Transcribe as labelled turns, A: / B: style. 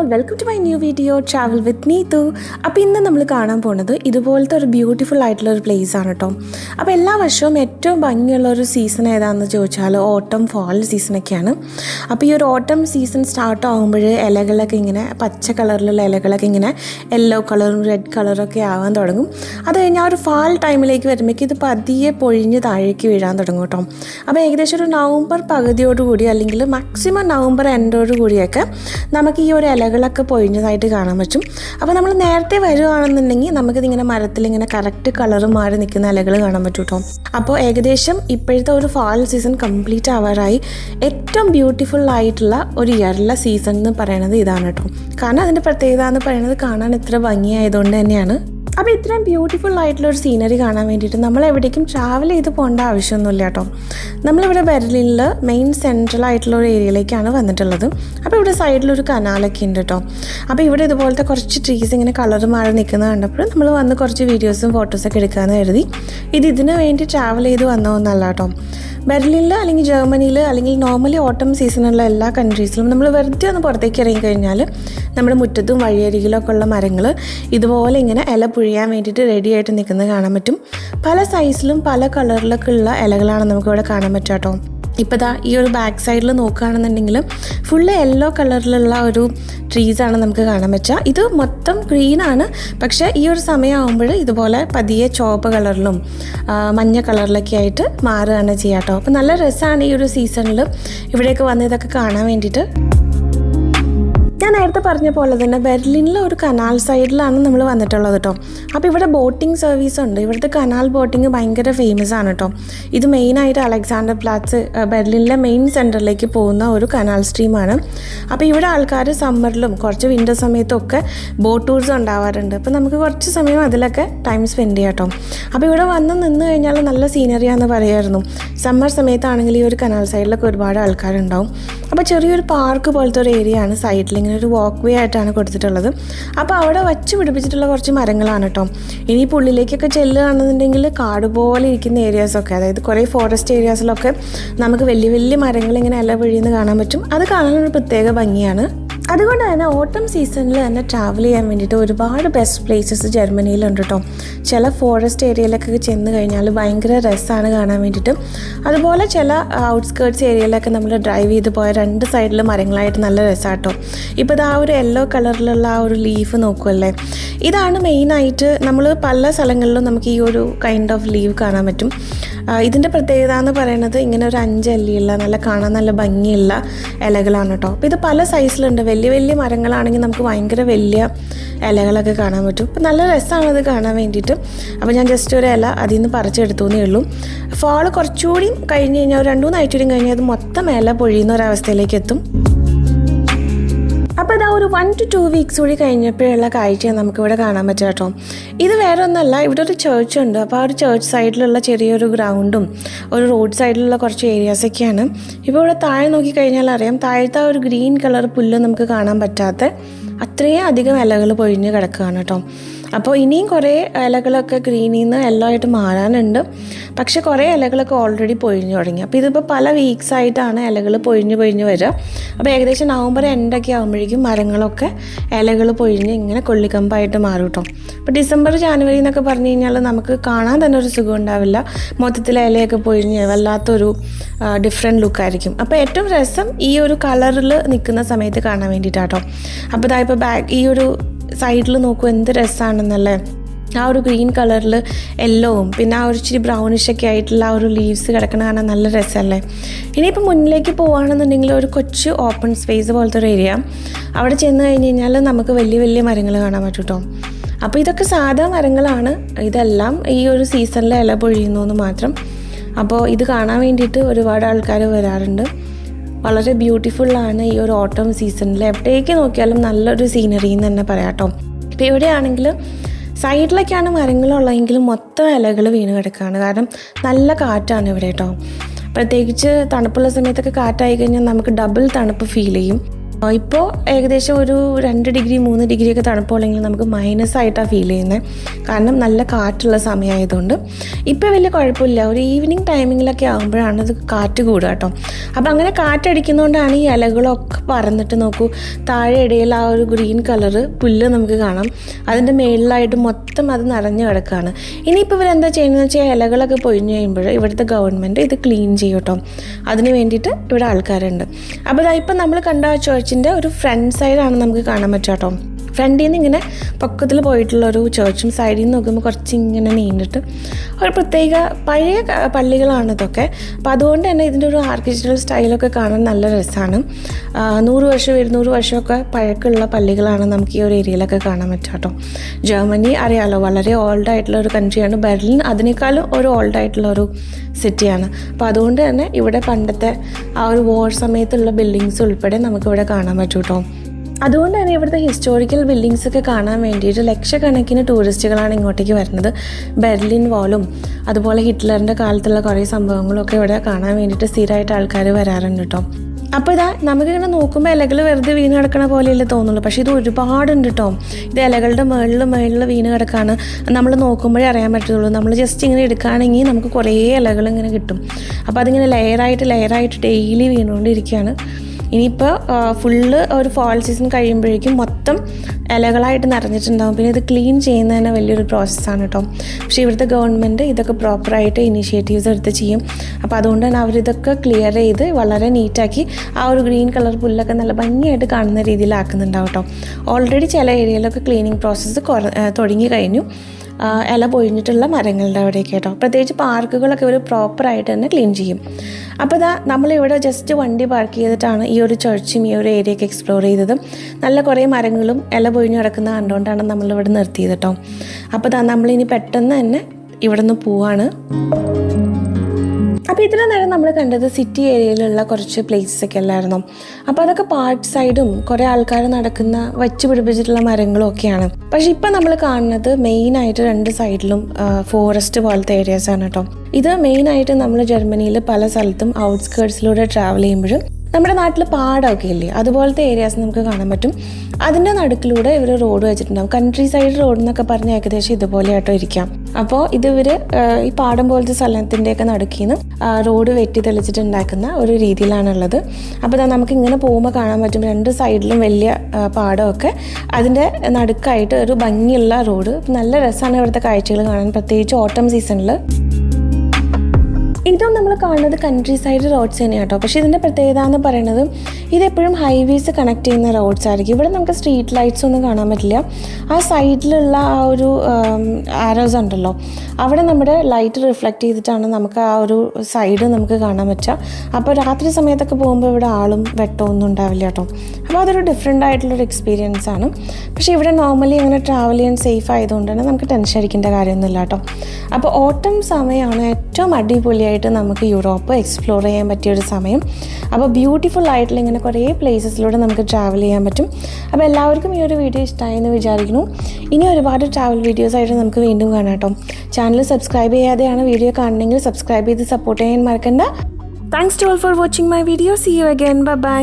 A: All welcome to my new video travel with Neethu അപ്പോൾ ഇന്ന് നമ്മൾ കാണാൻ പോണത് ഇതുപോലത്തെ ഒരു ബ്യൂട്ടിഫുൾ ആയിട്ടുള്ള ഒരു പ്ലേസ് ആണ് കേട്ടോ അപ്പോൾ എല്ലാ വർഷവും ഏറ്റവും ഭംഗിയുള്ള ഒരു സീസൺ ഏതാണെന്ന് ചോദിച്ചാൽ ഓട്ടം ഫാൾ സീസണൊക്കെയാണ് അപ്പോൾ ഈ ഒരു ഓട്ടം സീസൺ സ്റ്റാർട്ട് ആകുമ്പോൾ ഇലകളൊക്കെ ഇങ്ങനെ പച്ച കളറിലുള്ള ഇലകളൊക്കെ ഇങ്ങനെ യെല്ലോ കളറും റെഡ് കളറും ഒക്കെ ആവാൻ തുടങ്ങും. അത് കഴിഞ്ഞാൽ ഒരു ഫാൾ ടൈമിലേക്ക് വരുമ്പോഴേക്കും ഇത് പതിയെ പൊഴിഞ്ഞ് താഴേക്ക് വീഴാൻ തുടങ്ങും കേട്ടോ അപ്പോൾ ഏകദേശം ഒരു നവംബർ പകുതിയോടുകൂടി അല്ലെങ്കിൽ മാക്സിമം നവംബർ എൻഡോടുകൂടിയൊക്കെ നമുക്ക് ഈ ഒരു ഇലകളൊക്കെ പൊഴിഞ്ഞതായിട്ട് കാണാൻ പറ്റും. അപ്പോൾ നമ്മൾ നേരത്തെ വരുവാണെന്നുണ്ടെങ്കിൽ നമുക്കിതിങ്ങനെ മരത്തിൽ ഇങ്ങനെ കറക്റ്റ് കളർ മാറി നിൽക്കുന്ന ഇലകൾ കാണാൻ പറ്റും കേട്ടോ അപ്പോൾ ഏകദേശം ഇപ്പോഴത്തെ ഒരു ഫാൾ സീസൺ കംപ്ലീറ്റ് ആവാറായി. ഏറ്റവും ബ്യൂട്ടിഫുൾ ആയിട്ടുള്ള ഒരു ഇയറിലെ സീസൺ എന്ന് പറയുന്നത് ഇതാണ് കേട്ടോ കാരണം അതിന്റെ പ്രത്യേകത എന്ന് പറയുന്നത് കാണാൻ ഇത്ര ഭംഗിയായതുകൊണ്ട് തന്നെയാണ്. അപ്പോൾ ഇത്രയും ബ്യൂട്ടിഫുൾ ആയിട്ടുള്ള ഒരു സീനറി കാണാൻ വേണ്ടിയിട്ട് നമ്മൾ എവിടേക്കും ട്രാവൽ ചെയ്ത് പോകേണ്ട ആവശ്യമൊന്നുമില്ല കേട്ടോ. നമ്മളിവിടെ ബെർലിനിൽ മെയിൻ സെൻട്രൽ ആയിട്ടുള്ള ഒരു ഏരിയയിലേക്കാണ് വന്നിട്ടുള്ളത്. അപ്പോൾ ഇവിടെ സൈഡിലൊരു കനാലൊക്കെ ഉണ്ട് കേട്ടോ. അപ്പോൾ ഇവിടെ ഇതുപോലത്തെ കുറച്ച് ട്രീസ് ഇങ്ങനെ കളർ മാറി നിൽക്കുന്നത് കണ്ടപ്പോൾ നമ്മൾ വന്ന് കുറച്ച് വീഡിയോസും ഫോട്ടോസൊക്കെ എടുക്കാമെന്ന് കരുതി. ഇത് ഇതിനു വേണ്ടി ട്രാവൽ ചെയ്ത് വന്നതൊന്നല്ല കേട്ടോ. ബെർലിനിൽ അല്ലെങ്കിൽ ജർമ്മനിയിൽ അല്ലെങ്കിൽ നോർമലി ഓട്ടം സീസണുള്ള എല്ലാ കൺട്രീസിലും നമ്മൾ വെറുതെ ഒന്ന് പുറത്തേക്ക് ഇറങ്ങിക്കഴിഞ്ഞാൽ നമ്മുടെ മുറ്റത്തും വഴിയരികിലൊക്കെ ഉള്ള മരങ്ങൾ ഇതുപോലെ ഇങ്ങനെ ഇല പുഴിയാൻ വേണ്ടിയിട്ട് റെഡി ആയിട്ട് നിൽക്കുന്നത് കാണാൻ പറ്റും. പല സൈസിലും പല കളറിലൊക്കെ ഉള്ള ഇലകളാണ് നമുക്കിവിടെ കാണാൻ പറ്റുക കേട്ടോ ഇപ്പോൾ ദാ ഈ ഒരു ബാക്ക് സൈഡിൽ നോക്കുകയാണെന്നുണ്ടെങ്കിൽ ഫുള്ള് യെല്ലോ കളറിലുള്ള ഒരു ട്രീസാണ് നമുക്ക് കാണാൻ പറ്റുക. ഇത് മൊത്തം ഗ്രീനാണ് പക്ഷേ ഈ ഒരു സമയമാകുമ്പോൾ ഇതുപോലെ പതിയെ ചുവപ്പ് കളറിലും മഞ്ഞ കളറിലൊക്കെ ആയിട്ട് മാറുകയാണ് ചെയ്യാട്ടോ. അപ്പോൾ നല്ല രസമാണ് ഈ ഒരു സീസണിൽ ഇവിടെയൊക്കെ വന്ന് ഇതൊക്കെ കാണാൻ വേണ്ടിയിട്ട്. ഞാൻ നേരത്തെ പറഞ്ഞ പോലെ തന്നെ ബെർലിനിലെ ഒരു കനാൽ സൈഡിലാണ് നമ്മൾ വന്നിട്ടുള്ളത് കേട്ടോ. അപ്പോൾ ഇവിടെ ബോട്ടിംഗ് സർവീസ് ഉണ്ട്. ഇവിടുത്തെ കനാൽ ബോട്ടിംഗ് ഭയങ്കര ഫേമസ് ആണ് കേട്ടോ. ഇത് മെയിനായിട്ട് അലക്സാണ്ടർ പ്ലാറ്റ്സ് ബെർലിനിലെ മെയിൻ സെന്ററിലേക്ക് പോകുന്ന ഒരു കനാൽ സ്ട്രീമാണ് അപ്പോൾ ഇവിടെ ആൾക്കാർ സമ്മറിലും കുറച്ച് വിന്റർ സമയത്തും ഒക്കെ ബോട്ട് ടൂർസ് ഉണ്ടാവാറുണ്ട്. അപ്പോൾ നമുക്ക് കുറച്ച് സമയം അതിലൊക്കെ ടൈം സ്പെൻഡ് ചെയ്യാം കേട്ടോ. അപ്പോൾ ഇവിടെ വന്ന് നിന്ന് കഴിഞ്ഞാൽ നല്ല സീനറിയാന്ന് പറയായിരുന്നു. സമ്മർ സമയത്താണെങ്കിൽ ഈ ഒരു കനാൽ സൈഡിലൊക്കെ ഒരുപാട് ആൾക്കാരുണ്ടാവും. അപ്പോൾ ചെറിയൊരു പാർക്ക് പോലത്തെ ഒരു ഏരിയ ആണ് സൈഡിൽ ഇങ്ങനെ ഒരു വാക്ക് വേ ആയിട്ടാണ് കൊടുത്തിട്ടുള്ളത്. അപ്പോൾ അവിടെ വച്ച് പിടിപ്പിച്ചിട്ടുള്ള കുറച്ച് മരങ്ങളാണ് കേട്ടോ ഇനി ഉള്ളിലേക്കൊക്കെ ചെല്ലുകയാണെന്നുണ്ടെങ്കിൽ കാട് പോലെ ഇരിക്കുന്ന ഏരിയാസൊക്കെ അതായത് കുറേ ഫോറസ്റ്റ് ഏരിയാസിലൊക്കെ നമുക്ക് വലിയ വലിയ മരങ്ങൾ ഇങ്ങനെ ഇല പൊഴിയുന്ന കാണാൻ പറ്റും. അത് കാണാനൊരു പ്രത്യേക ഭംഗിയാണ്. അതുകൊണ്ട് തന്നെ ഓട്ടം സീസണിൽ തന്നെ ട്രാവൽ ചെയ്യാൻ വേണ്ടിയിട്ട് ഒരുപാട് ബെസ്റ്റ് പ്ലേസസ് ജർമ്മനിയിലുണ്ട് കേട്ടോ ചില ഫോറസ്റ്റ് ഏരിയയിലൊക്കെ ചെന്ന് കഴിഞ്ഞാൽ ഭയങ്കര രസമാണ് കാണാൻ വേണ്ടിയിട്ട്. അതുപോലെ ചില ഔട്ട്സ്കേർട്സ് ഏരിയയിലൊക്കെ നമ്മൾ ഡ്രൈവ് ചെയ്ത് പോയ രണ്ട് സൈഡിൽ മരങ്ങളായിട്ട് നല്ല രസമാണ് കേട്ടോ ഇപ്പോൾ ഇത് ആ ഒരു യെല്ലോ കളറിലുള്ള ആ ഒരു ലീഫ് നോക്കുമല്ലേ ഇതാണ് മെയിനായിട്ട് നമ്മൾ പല സ്ഥലങ്ങളിലും നമുക്ക് ഈ ഒരു കൈൻഡ് ഓഫ് ലീവ് കാണാൻ പറ്റും. ഇതിന്റെ പ്രത്യേകത എന്ന് പറയുന്നത് ഇങ്ങനെ ഒരു അഞ്ച് അല്ലിയുള്ള നല്ല കാണാൻ നല്ല ഭംഗിയുള്ള ഇലകളാണ് കേട്ടോ അപ്പോൾ ഇത് പല സൈസിലുണ്ട്. വലിയ വലിയ മരങ്ങളാണെങ്കിൽ നമുക്ക് ഭയങ്കര വലിയ ഇലകളൊക്കെ കാണാൻ പറ്റും. അപ്പോൾ നല്ല രസമാണ് അത് കാണാൻ വേണ്ടിയിട്ട്. അപ്പോൾ ഞാൻ ജസ്റ്റ് ഒരു ഇല അതിൽ നിന്ന് പറിച്ചെടുത്തു എന്നേ ഉള്ളൂ. ഫാൾ കുറച്ചുകൂടി കഴിഞ്ഞ് കഴിഞ്ഞാൽ ഒരു രണ്ട് മൂന്ന് കഴിഞ്ഞാൽ അത് മൊത്തം ഇല പൊഴിയുന്ന ഒരവസ്ഥയിലേക്ക് എത്തും. അപ്പോൾ ഇതാ ഒരു വൺ ടു ടു വീക്സ് കൂടി കഴിഞ്ഞപ്പോഴുള്ള കാഴ്ച നമുക്കിവിടെ കാണാൻ പറ്റുക കേട്ടോ ഇത് വേറെ ഒന്നല്ല ഇവിടെ ഒരു ചേർച്ച് ഉണ്ട്. അപ്പോൾ ആ ഒരു ചേർച്ച് സൈഡിലുള്ള ചെറിയൊരു ഗ്രൗണ്ടും ഒരു റോഡ് സൈഡിലുള്ള കുറച്ച് ഏരിയാസൊക്കെയാണ് ഇപ്പോൾ ഇവിടെ താഴെ നോക്കിക്കഴിഞ്ഞാൽ അറിയാം താഴത്തെ ആ ഒരു ഗ്രീൻ കളർ പുല്ല് നമുക്ക് കാണാൻ പറ്റാത്ത അത്രയും അധികം ഇലകൾ പൊഴിഞ്ഞ് കിടക്കുകയാണ് കേട്ടോ. അപ്പോൾ ഇനിയും കുറേ ഇലകളൊക്കെ ഗ്രീനിൽ നിന്ന് യെല്ലോ ആയിട്ട് മാറാനുണ്ട്. പക്ഷേ കുറേ ഇലകളൊക്കെ ഓൾറെഡി പൊഴിഞ്ഞു തുടങ്ങി. അപ്പോൾ ഇതിപ്പോൾ പല വീക്സ് ആയിട്ടാണ് ഇലകൾ പൊഴിഞ്ഞ് പൊഴിഞ്ഞ് വരിക. അപ്പോൾ ഏകദേശം നവംബർ എൻഡൊക്കെ ആകുമ്പോഴേക്കും മരങ്ങളൊക്കെ ഇലകൾ പൊഴിഞ്ഞ് ഇങ്ങനെ കൊള്ളിക്കമ്പായിട്ട് മാറും കേട്ടോ. അപ്പോൾ ഡിസംബർ ജാനുവരി എന്നൊക്കെ പറഞ്ഞു കഴിഞ്ഞാൽ നമുക്ക് കാണാൻ തന്നെ ഒരു സുഖം ഉണ്ടാവില്ല. മൊത്തത്തിൽ ഇലയൊക്കെ പൊഴിഞ്ഞ് വല്ലാത്തൊരു ഡിഫറെന്റ് ലുക്കായിരിക്കും അപ്പോൾ ഏറ്റവും രസം ഈ ഒരു കളറിൽ നിൽക്കുന്ന സമയത്ത് കാണാൻ വേണ്ടിയിട്ടാട്ടോ. അപ്പോൾ ഇതായപ്പോൾ ബാക്ക് ഈ ഒരു സൈഡിൽ നോക്കൂ എന്ത് രസമാണെന്നല്ലേ ആ ഒരു ഗ്രീൻ കളറിൽ യെല്ലോവും പിന്നെ ആ ഒരു ഇച്ചിരി ബ്രൗണിഷ് ഒക്കെ ആയിട്ടുള്ള ആ ഒരു ലീവ്സ് കിടക്കണ കാണാൻ നല്ല രസമല്ലേ. ഇനിയിപ്പോൾ മുന്നിലേക്ക് പോവുകയാണെന്നുണ്ടെങ്കിൽ ഒരു കൊച്ച് ഓപ്പൺ സ്പേസ് പോലത്തെ ഒരു ഏരിയ അവിടെ ചെന്ന് കഴിഞ്ഞ് കഴിഞ്ഞാൽ നമുക്ക് വലിയ വലിയ മരങ്ങൾ കാണാൻ പറ്റും കേട്ടോ അപ്പോൾ ഇതൊക്കെ സാധാ മരങ്ങളാണ്. ഇതെല്ലാം ഈ ഒരു സീസണിൽ ഇല പൊഴിയുന്നു എന്ന് മാത്രം. അപ്പോൾ ഇത് കാണാൻ വേണ്ടിയിട്ട് ഒരുപാട് ആൾക്കാർ വരാറുണ്ട്. വളരെ ബ്യൂട്ടിഫുള്ളാണ് ഈ ഒരു ഓട്ടം സീസണിൽ എവിടേക്ക് നോക്കിയാലും നല്ലൊരു സീനറി എന്ന് തന്നെ പറയാം കേട്ടോ ഇപ്പോൾ ഇവിടെയാണെങ്കിൽ സൈഡിലൊക്കെയാണ് മരങ്ങളുള്ളതെങ്കിലും മൊത്തം ഇലകൾ വീണ് കിടക്കുകയാണ് കാരണം നല്ല കാറ്റാണ് ഇവിടെ കേട്ടോ പ്രത്യേകിച്ച് തണുപ്പുള്ള സമയത്തൊക്കെ കാറ്റായി കഴിഞ്ഞാൽ നമുക്ക് ഡബിൾ തണുപ്പ് ഫീൽ ചെയ്യും. ഇപ്പോൾ ഏകദേശം ഒരു രണ്ട് ഡിഗ്രി മൂന്ന് ഡിഗ്രി ഒക്കെ തണുപ്പുള്ളെങ്കിൽ നമുക്ക് മൈനസ് ആയിട്ടാണ് ഫീൽ ചെയ്യുന്നത് കാരണം നല്ല കാറ്റുള്ള സമയമായതുകൊണ്ട് ഇപ്പോൾ വലിയ കുഴപ്പമില്ല. ഒരു ഈവനിങ് ടൈമിങ്ങിലൊക്കെ ആകുമ്പോഴാണ് അത് കാറ്റ് കൂടുക കേട്ടോ. അപ്പോൾ അങ്ങനെ കാറ്റടിക്കുന്നതുകൊണ്ടാണ് ഈ ഇലകളൊക്കെ പറന്നിട്ട് നോക്കൂ. താഴെ ഇടയിൽ ആ ഒരു ഗ്രീൻ കളറ് പുല്ല് നമുക്ക് കാണാം. അതിന്റെ മേളിലായിട്ട് മൊത്തം അത് നിറഞ്ഞു കിടക്കുകയാണ് ഇനിയിപ്പോൾ ഇവരെന്താ ചെയ്യുന്നതെന്ന് വെച്ചാൽ ഇലകളൊക്കെ പൊഴിഞ്ഞു കഴിയുമ്പോൾ ഇവിടുത്തെ ഗവൺമെന്റ് ഇത് ക്ലീൻ ചെയ്യും കേട്ടോ. അതിന് വേണ്ടിയിട്ട് ഇവിടെ ആൾക്കാരുണ്ട്. അപ്പോൾ ഇതാ ഇപ്പം നമ്മൾ കണ്ട ആ ചേർച്ചിന്റെ ഒരു ഫ്രണ്ട് സൈഡാണ് നമുക്ക് കാണാൻ പറ്റുക കേട്ടോ ഫ്രണ്ടിൽ നിന്ന് ഇങ്ങനെ പൊക്കത്തിൽ പോയിട്ടുള്ള ഒരു ചേർച്ചും സൈഡിൽ നിന്ന് നോക്കുമ്പോൾ കുറച്ച് ഇങ്ങനെ നീണ്ടിട്ട് ഒരു പ്രത്യേക പഴയ പള്ളികളാണ് ഇതൊക്കെ. അപ്പോൾ അതുകൊണ്ട് തന്നെ ഇതിന്റെ ഒരു ആർക്കിടെക്ചറൽ സ്റ്റൈലൊക്കെ കാണാൻ നല്ല രസമാണ് നൂറ് വർഷം ഇരുന്നൂറ് വർഷമൊക്കെ പഴക്കമുള്ള പള്ളികളാണ് നമുക്ക് ഈ ഒരു ഏരിയയിലൊക്കെ കാണാൻ പറ്റുക കേട്ടോ ജർമ്മനി അറിയാലോ വളരെ ഓൾഡ് ആയിട്ടുള്ള ഒരു കൺട്രിയാണ് ബെർലിൻ അതിനേക്കാളും ഒരു ഓൾഡ് ആയിട്ടുള്ള ഒരു സിറ്റിയാണ് അപ്പോൾ അതുകൊണ്ട് തന്നെ ഇവിടെ പണ്ടത്തെ ആ ഒരു വാർ സമയത്തുള്ള ബിൽഡിങ്സ് ഉൾപ്പെടെ നമുക്കിവിടെ കാണാൻ പറ്റും കേട്ടോ അതുകൊണ്ട് തന്നെ ഇവിടുത്തെ ഹിസ്റ്റോറിക്കൽ ബിൽഡിങ്സ് ഒക്കെ കാണാൻ വേണ്ടിയിട്ട് ലക്ഷക്കണക്കിന് ടൂറിസ്റ്റുകളാണ് ഇങ്ങോട്ടേക്ക് വരുന്നത്. ബെർലിൻ വാളും അതുപോലെ ഹിറ്റ്ലറിന്റെ കാലത്തുള്ള കുറേ സംഭവങ്ങളും ഒക്കെ ഇവിടെ കാണാൻ വേണ്ടിയിട്ട് സ്ഥിരമായിട്ട് ആൾക്കാർ വരാറുണ്ട് കേട്ടോ. അപ്പോൾ ഇതാ നമുക്കിങ്ങനെ നോക്കുമ്പോൾ ഇലകൾ വെറുതെ വീണ് കിടക്കണ പോലെയല്ലേ തോന്നുള്ളൂ. പക്ഷേ ഇത് ഒരുപാടുണ്ട് കേട്ടോ. ഇത് ഇലകളുടെ മുകളിൽ മുകളിൽ വീണ് കിടക്കാണ്. നമ്മൾ നോക്കുമ്പോഴേ അറിയാൻ പറ്റുള്ളൂ നമ്മൾ ജസ്റ്റ് ഇങ്ങനെ എടുക്കുകയാണെങ്കിൽ നമുക്ക് കുറേ ഇലകൾ ഇങ്ങനെ കിട്ടും. അപ്പോൾ അതിങ്ങനെ ലെയറായിട്ട് ലെയറായിട്ട് ഡെയിലി വീണുകൊണ്ടിരിക്കുകയാണ്. ഇനിയിപ്പോൾ ഫുള്ള് ഒരു ഫോൾ സീസൺ കഴിയുമ്പോഴേക്കും മൊത്തം ഇലകളായിട്ട് നിറഞ്ഞിട്ടുണ്ടാകും പിന്നെ ഇത് ക്ലീൻ ചെയ്യുന്നത് തന്നെ വലിയൊരു പ്രോസസ്സാണ് കേട്ടോ പക്ഷേ ഇവിടുത്തെ ഗവൺമെന്റ് ഇതൊക്കെ പ്രോപ്പറായിട്ട് ഇനിഷ്യേറ്റീവ്സ് എടുത്ത് ചെയ്യും. അപ്പോൾ അതുകൊണ്ട് തന്നെ അവരിതൊക്കെ ക്ലിയർ ചെയ്ത് വളരെ നീറ്റാക്കി ആ ഒരു ഗ്രീൻ കളർ പുല്ലൊക്കെ നല്ല ഭംഗിയായിട്ട് കാണുന്ന രീതിയിലാക്കുന്നുണ്ടാവും കേട്ടോ ഓൾറെഡി ചില ഏരിയയിലൊക്കെ ക്ലീനിങ് പ്രോസസ്സ് തുടങ്ങി കഴിഞ്ഞു. ഇല പൊഴിഞ്ഞിട്ടുള്ള മരങ്ങളുടെ അവിടെയൊക്കെ കേട്ടോ. പ്രത്യേകിച്ച് പാർക്കുകളൊക്കെ ഒരു പ്രോപ്പറായിട്ട് തന്നെ ക്ലീൻ ചെയ്യും. അപ്പോൾ ഇതാ നമ്മളിവിടെ ജസ്റ്റ് വണ്ടി പാർക്ക് ചെയ്തിട്ടാണ് ഈ ഒരു ചർച്ചും ഈ ഒരു ഏരിയയൊക്കെ എക്സ്പ്ലോർ ചെയ്തത്. നല്ല കുറേ മരങ്ങളും ഇല പൊഴിഞ്ഞു കിടക്കുന്ന കണ്ടുകൊണ്ടാണ് നമ്മളിവിടെ നിർത്തിയത് കേട്ടോ. അപ്പോൾ ഇതാ നമ്മളിനി പെട്ടെന്ന് തന്നെ ഇവിടെ നിന്ന് പോവാണ്. അപ്പോൾ ഇത്ര നേരം നമ്മൾ കണ്ടത് സിറ്റി ഏരിയയിലുള്ള കുറച്ച് പ്ലേസസ് ഒക്കെ അല്ലായിരുന്നു? അപ്പോൾ അതൊക്കെ പാർട്ട് സൈഡും കുറേ ആൾക്കാർ നടക്കുന്ന വച്ച് പിടിപ്പിച്ചിട്ടുള്ള മരങ്ങളും ഒക്കെയാണ്. പക്ഷേ ഇപ്പം നമ്മൾ കാണുന്നത് മെയിനായിട്ട് രണ്ട് സൈഡിലും ഫോറസ്റ്റ് പോലത്തെ ഏരിയാസ് ആണ് കേട്ടോ ഇത് മെയിനായിട്ട് നമ്മൾ ജർമ്മനിയിൽ പല സ്ഥലത്തും ഔട്ട്സ്കേർട്സിലൂടെ ട്രാവൽ ചെയ്യുമ്പോഴും നമ്മുടെ നാട്ടിൽ പാടമൊക്കെ ഇല്ലേ അതുപോലത്തെ ഏരിയാസ് നമുക്ക് കാണാൻ പറ്റും. അതിന്റെ നടുക്കിലൂടെ ഇവർ റോഡ് വെച്ചിട്ടുണ്ടാവും. കൺട്രി സൈഡ് റോഡ് എന്നൊക്കെ പറഞ്ഞ് ഏകദേശം ഇതുപോലെ ആട്ടോ ഇരിക്കാം. അപ്പോൾ ഇത് ഇവർ ഈ പാടം പോലത്തെ സ്ഥലത്തിന്റെയൊക്കെ നടുക്കിൽ നിന്ന് റോഡ് വെട്ടി തെളിച്ചിട്ടുണ്ടാക്കുന്ന ഒരു രീതിയിലാണുള്ളത്. അപ്പോൾ നമുക്ക് ഇങ്ങനെ പോകുമ്പോൾ കാണാൻ പറ്റും രണ്ട് സൈഡിലും വലിയ പാടമൊക്കെ. അതിന്റെ നടുക്കായിട്ട് ഒരു ഭംഗിയുള്ള റോഡ് നല്ല രസമാണ് ഇവിടുത്തെ കാഴ്ചകൾ കാണാൻ. പ്രത്യേകിച്ച് ഓട്ടം സീസണിൽ ഇതും നമ്മൾ കാണുന്നത് കൺട്രി സൈഡ് റോഡ്സ് തന്നെയാണ് കേട്ടോ പക്ഷേ ഇതിന്റെ പ്രത്യേകത എന്ന് പറയുന്നത് ഇതെപ്പോഴും ഹൈവേസ് കണക്ട് ചെയ്യുന്ന റോഡ്സ് ആയിരിക്കും. ഇവിടെ നമുക്ക് സ്ട്രീറ്റ് ലൈറ്റ്സ് ഒന്നും കാണാൻ പറ്റില്ല. ആ സൈഡിലുള്ള ആ ഒരു ആരോസ് ഉണ്ടല്ലോ. അവിടെ നമ്മുടെ ലൈറ്റ് റിഫ്ലക്റ്റ് ചെയ്തിട്ടാണ് നമുക്ക് ആ ഒരു സൈഡ് നമുക്ക് കാണാൻ പറ്റുക. അപ്പോൾ രാത്രി സമയത്തൊക്കെ പോകുമ്പോൾ ഇവിടെ ആളും വെട്ടവും ഒന്നും ഉണ്ടാവില്ല കേട്ടോ. അപ്പോൾ അതൊരു ഡിഫറെന്റ് ആയിട്ടുള്ളൊരു എക്സ്പീരിയൻസ് ആണ്. പക്ഷേ ഇവിടെ നോർമലി അങ്ങനെ ട്രാവൽ ചെയ്യാൻ സേഫ് ആയതുകൊണ്ട് തന്നെ നമുക്ക് ടെൻഷൻ അടിക്കേണ്ട കാര്യമൊന്നുമില്ല കേട്ടോ. അപ്പോൾ ഓട്ടം സമയമാണ് ഏറ്റവും അടിപൊളിയായിട്ട് നമുക്ക് യൂറോപ്പ് എക്സ്പ്ലോർ ചെയ്യാൻ പറ്റിയ ഒരു സമയം. അപ്പോൾ ബ്യൂട്ടിഫുൾ ആയിട്ടുള്ള ഇങ്ങനെ കുറേ പ്ലേസസിലൂടെ നമുക്ക് ട്രാവൽ ചെയ്യാൻ പറ്റും. അപ്പോൾ എല്ലാവർക്കും ഈ ഒരു വീഡിയോ ഇഷ്ടമായെന്ന് വിചാരിക്കുന്നു. ഇനി ഒരുപാട് ട്രാവൽ വീഡിയോസ് ആയിട്ട് നമുക്ക് വീണ്ടും കാണാം കേട്ടോ. ചാനൽ സബ്സ്ക്രൈബ് ചെയ്യാതെയാണ് വീഡിയോ കാണണമെങ്കിൽ സബ്സ്ക്രൈബ് ചെയ്ത് സപ്പോർട്ട് ചെയ്യാൻ മറക്കണ്ട. Thanks to all for watching my video see you again bye bye